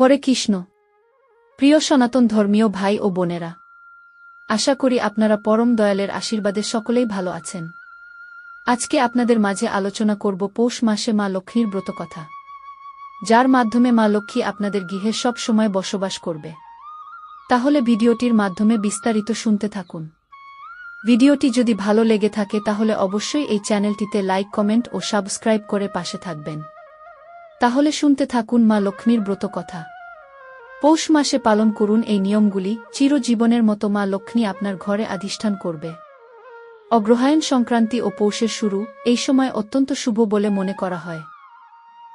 হরে কৃষ্ণ। প্রিয় সনাতন ধর্মীয় ভাই ও বোনেরা, আশা করি আপনারা পরম দয়ালের আশীর্বাদে সকলেই ভালো আছেন। আজকে আপনাদের মাঝে আলোচনা করব পৌষ মাসে মা লক্ষ্মীর ব্রত কথা, যার মাধ্যমে মা লক্ষ্মী আপনাদের গৃহে সব সময় বসবাস করবে। তাহলে ভিডিওটির মাধ্যমে বিস্তারিত শুনতে থাকুন। ভিডিওটি যদি ভালো লেগে থাকে তাহলে অবশ্যই এই চ্যানেলটিতে লাইক, কমেন্ট ও সাবস্ক্রাইব করে পাশে থাকবেন। তাহলে শুনতে থাকুন মা লক্ষ্মীর ব্রত কথা। পৌষ মাসে পালন করুন এই নিয়মগুলি, চিরজীবনের মতো মা লক্ষ্মী আপনার ঘরে আধিষ্ঠান করবে। অগ্রহায়ণ সংক্রান্তি ও পৌষের শুরু, এই সময় অত্যন্ত শুভ বলে মনে করা হয়।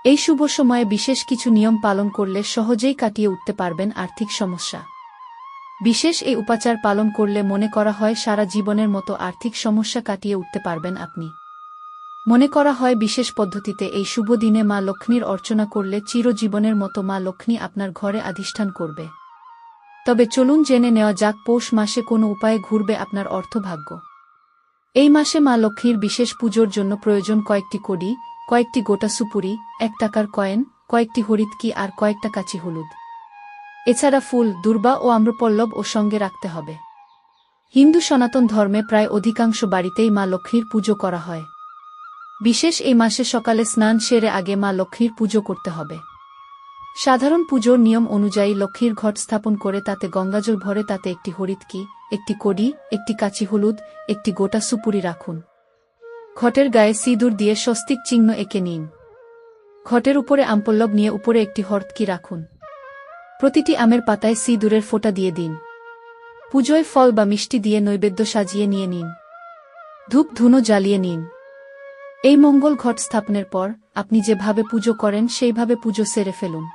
এই শুভ সময়ে বিশেষ কিছু নিয়ম পালন করলে সহজেই কাটিয়ে উঠতে পারবেন আর্থিক সমস্যা। বিশেষ এই উপাচার পালন করলে মনে করা হয় সারা জীবনের মতো আর্থিক সমস্যা কাটিয়ে উঠতে পারবেন আপনি। মনে করা হয় বিশেষ পদ্ধতিতে এই শুভ দিনে মা লক্ষ্মীর অর্চনা করলে চিরজীবনের মতো মা লক্ষ্মী আপনার ঘরে আধিষ্ঠান করবে। তবে চলুন জেনে নেওয়া যাক পৌষ মাসে কোনো উপায়ে ঘুরবে আপনার অর্থভাগ্য। এই মাসে মা লক্ষ্মীর বিশেষ পুজোর জন্য প্রয়োজন কয়েকটি কড়ি, কয়েকটি গোটা সুপুরি, এক টাকার কয়েন, কয়েকটি হরিৎকি আর কয়েকটা কাচি হলুদ। এছাড়া ফুল, দুর্বা ও আম্রপল্লব ও সঙ্গে রাখতে হবে। হিন্দু সনাতন ধর্মে প্রায় অধিকাংশ বাড়িতেই মা লক্ষ্মীর পুজো করা হয়। বিশেষ এই মাসে সকালে স্নান সেরে আগে মা লক্ষ্মীর পুজো করতে হবে। সাধারণ পুজোর নিয়ম অনুযায়ী লক্ষ্মীর ঘট স্থাপন করে তাতে গঙ্গাজল ভরে তাতে একটি হরিৎকি, একটি কড়ি, একটি কাচি হলুদ, একটি গোটা সুপুরি রাখুন। ঘটের গায়ে সিঁদুর দিয়ে স্বস্তিক চিহ্ন এঁকে নিন। ঘটের উপরে আমপল্লব নিয়ে উপরে একটি হরৎকি রাখুন। প্রতিটি আমের পাতায় সিঁদুরের ফোঁটা দিয়ে দিন। পুজোয় ফল বা মিষ্টি দিয়ে নৈবেদ্য সাজিয়ে নিয়ে নিন। ধূপ ধুনো জ্বালিয়ে নিন। এই মঙ্গল ঘট স্থাপনের পর, আপনি যেভাবে পুজো করেন, সেইভাবে পুজো সেরে ফেলুন।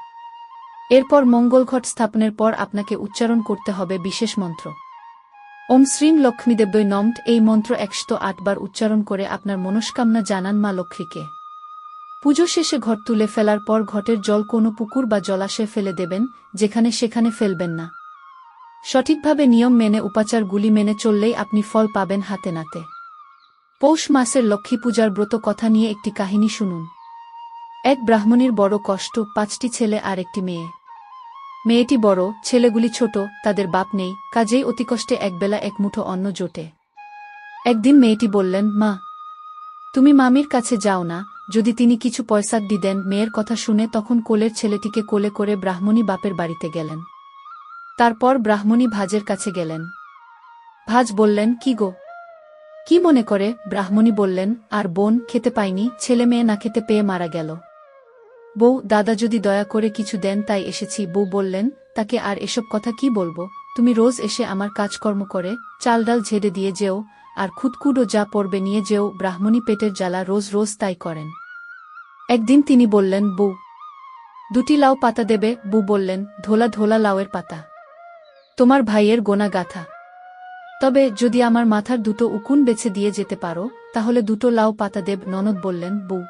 এরপর মঙ্গল ঘট স্থাপনের পর আপনাকে উচ্চারণ করতে হবে বিশেষ মন্ত্র। ওম শ্রীম লক্ষ্মীদেব্যই নমট এই মন্ত্র একশত আটবার উচ্চারণ করে আপনার মনস্কামনা জানান মা লক্ষ্মীকে। পুজো শেষে ঘট তুলে ফেলার পর ঘটের জল কোনো পুকুর বা জলাশয়ে ফেলে দেবেন, যেখানে সেখানে ফেলবেন না। সঠিকভাবে নিয়ম মেনে, উপাচারগুলি মেনে চললেই আপনি ফল পাবেন হাতে নাতে। পৌষ মাসের লক্ষ্মী পূজার ব্রত কথা নিয়ে একটি কাহিনী শুনুন। এক ব্রাহ্মণীর বড় কষ্ট, পাঁচটি ছেলে আর একটি মেয়ে। মেয়েটি বড়, ছেলেগুলি ছোট, তাদের বাপ নেই, কাজেই অতি কষ্টে একবেলা এক মুঠো অন্ন জোটে। একদিন মেয়েটি বললেন, মা, তুমি মামির কাছে যাও না, যদি তিনি কিছু পয়সা দিদেন মেয়ের কথা শুনে তখন কোলের ছেলেটিকে কোলে করে ব্রাহ্মণী বাপের বাড়িতে গেলেন। তারপর ব্রাহ্মণী ভাজের কাছে গেলেন। ভাজ বললেন, কি গো কি মনে করে, ব্রাহ্মণী বললেন, আর বোন খেতে পাইনি, ছেলে মেয়ে না খেতে পেয়ে মারা গেল। বউ, দাদা যদি দয়া করে কিছু দেন তাই এসেছি। বউ বললেন, তাকে আর এসব কথা কি বলব? তুমি রোজ এসে আমার কাজকর্ম করে চাল ডাল ঝেড়ে দিয়ে যেও, আর খুদকুডো যা পড়বে নিয়ে যেও, ব্রাহ্মণী পেটের জ্বালা রোজ রোজ তাই করেন। একদিন তিনি বললেন, বউ, দুটি লাউ পাতা দেবে। বউ বললেন, ধোলা ধোলা লাউয়ের পাতা। তোমার ভাইয়ের গোনা গাথা তবে যদি আমার মাথার দুটো উকুন বেছে দিয়ে যেতে পারো, তাহলে দুটো লাউ পাতা দেব, ননদ বললেন, বউ।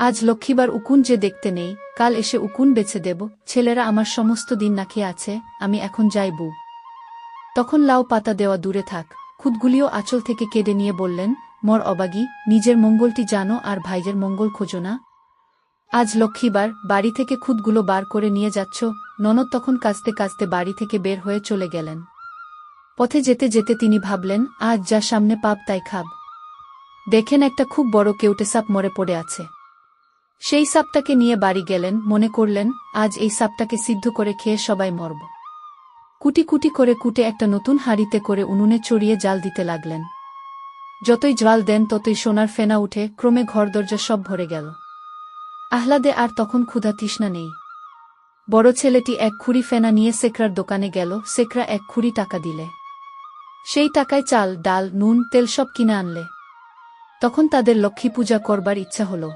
আজ লক্ষ্মীবার উকুন যে দেখতে নেই, কাল এসে উকুন বেছে দেব, ছেলেরা আমার সমস্ত দিন না খেয়ে আছে, আমি এখন যাই, বউ। তখন লাউ পাতা দেওয়া দূরে থাক, খুদগুলিও আঁচল থেকে কেড়ে নিয়ে বললেন, মর অবাগী, নিজের মঙ্গলটি জানো আর ভাইজের মঙ্গল খোঁজো না। আজ লক্ষ্মীবার, বাড়ি থেকে খুদগুলো বার করে নিয়ে যাচ্ছ, ননদ তখন কাঁচতে কাঁচতে বাড়ি থেকে বের হয়ে চলে গেলেন। পথে যেতে যেতে তিনি ভাবলেন, আজ যা সামনে পাপ, তাই খাব। দেখেন একটা খুব বড় কেউটে সাপ মরে পড়ে আছে। সেই সাপটাকে নিয়ে বাড়ি গেলেন, মনে করলেন, আজ এই সাপটাকে সিদ্ধ করে খেয়ে সবাই মরব। কুটি কুটি করে কুটে একটা নতুন হাড়িতে করে উনুনে চড়িয়ে জাল দিতে লাগলেন। যতই জাল দেন, ততই সোনার ফেনা উঠে, ক্রমে ঘর দরজা সব ভরে গেল। আহ্লাদে আর তখন ক্ষুধা তৃষ্ণা নেই। বড় ছেলেটি এক খুঁড়ি ফেনা নিয়ে সেকরার দোকানে গেল, সেকরা এক খুঁড়ি টাকা দিলে। সেই টাকায় চাল, ডাল, নুন, তেল সব কিনে আনলে। তখন তাদের লক্ষ্মী পূজা করবার ইচ্ছা হল।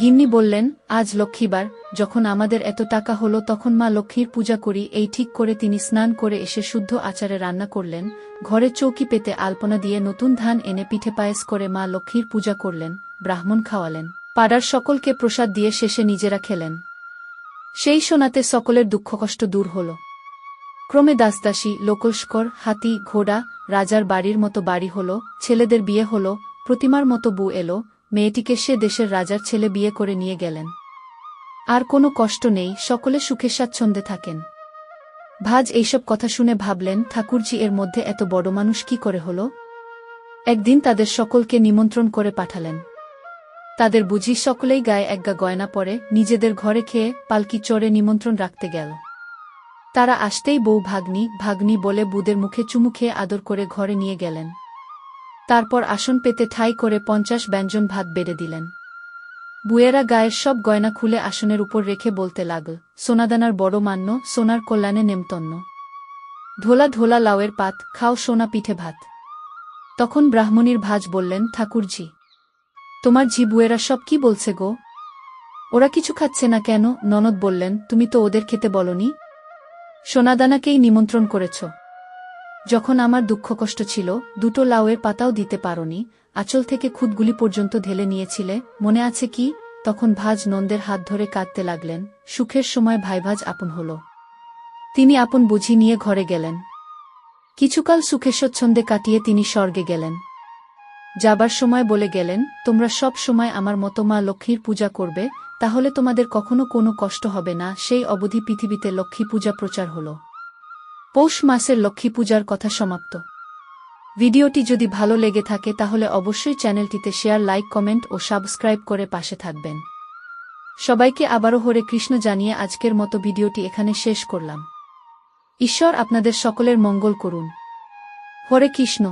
গিন্নি বললেন, আজ লক্ষ্মীবার, যখন আমাদের এত টাকা হলো, তখন মা লক্ষ্মীর পূজা করি, এই ঠিক করে তিনি স্নান করে এসে শুদ্ধ আচারে রান্না করলেন, ঘরে চৌকি পেতে আলপনা দিয়ে নতুন ধান এনে পিঠে পায়েস করে মা লক্ষ্মীর পূজা করলেন, ব্রাহ্মণ খাওয়ালেন, পাড়ার সকলকে প্রসাদ দিয়ে শেষে নিজেরা খেলেন। সেই সোনাতে সকলের দুঃখ কষ্ট দূর হল। ক্রমে দাসদাসী, লোকস্কর, হাতি, ঘোড়া, রাজার বাড়ির মতো বাড়ি হল, ছেলেদের বিয়ে হল, প্রতিমার মতো বউ এলো, মেয়েটিকে সে দেশের রাজার ছেলে বিয়ে করে নিয়ে গেলেন। আর কোনো কষ্ট নেই, সকলে সুখে স্বাচ্ছন্দ্যে থাকেন। ভাজ এইসব কথা শুনে ভাবলেন, ঠাকুরজি এর মধ্যে এত বড় মানুষ কি করে হল? একদিন তাদের সকলকে নিমন্ত্রণ করে পাঠালেন। তাদের বুঝি সকলেই গায়ে একগা গয়না পরে, নিজেদের ঘরে খেয়ে, পালকি চড়ে নিমন্ত্রণ রাখতে গেল। তারা আসতেই বউ ভাগ্নি ভাগ্নি বলে বুদের মুখে চুমু খেয়ে আদর করে ঘরে নিয়ে গেলেন। তারপর আসন পেতে ঠাই করে পঞ্চাশ ব্যঞ্জন ভাত বেড়ে দিলেন। বুয়েরা গায়ের সব গয়না খুলে আসনের উপর রেখে বলতে লাগল, সোনাদানার বড় মান্য, সোনার কল্যাণে নেমতন্ন। ধোলা ধোলা লাউয়ের পাত, খাও সোনা পিঠে ভাত। তখন ব্রাহ্মণীর ভাজ বললেন, ঠাকুরজি, তোমার ঝি বুয়েরা সব কি বলছে গো? ওরা কিছু খাচ্ছে না কেন? ননদ বললেন, তুমি তো ওদের খেতে বলনি? সোনাদানাকেই নিমন্ত্রণ করেছ। যখন আমার দুঃখ কষ্ট ছিল, দুটো লাউয়ের পাতাও দিতে পারোনি, আঁচল থেকে খুদগুলি পর্যন্ত ঢেলে নিয়েছিলে, মনে আছে কি? তখন ভাজ নন্দের হাত ধরে কাঁদতে লাগলেন, সুখের সময় ভাইভাজ আপন হল। তিনি আপন বুঝি নিয়ে ঘরে গেলেন। কিছুকাল সুখে স্বচ্ছন্দে কাটিয়ে তিনি স্বর্গে গেলেন। যাবার সময় বলে গেলেন, তোমরা সব সময় আমার মতো মা লক্ষ্মীর পূজা করবে তাহলে তোমাদের কখনো কোনো কষ্ট হবে না, সেই অবধি পৃথিবীতে লক্ষ্মী পূজা প্রচার হল। পৌষ মাসের লক্ষ্মী পূজার কথা সমাপ্ত। ভিডিওটি যদি ভালো লেগে থাকে তাহলে অবশ্যই চ্যানেলটিতে শেয়ার, লাইক, কমেন্ট ও সাবস্ক্রাইব করে পাশে থাকবেন। সবাইকে আবারও হরে কৃষ্ণ জানিয়ে আজকের মতো ভিডিওটি এখানে শেষ করলাম। ঈশ্বর আপনাদের সকলের মঙ্গল করুন। হরে কৃষ্ণ।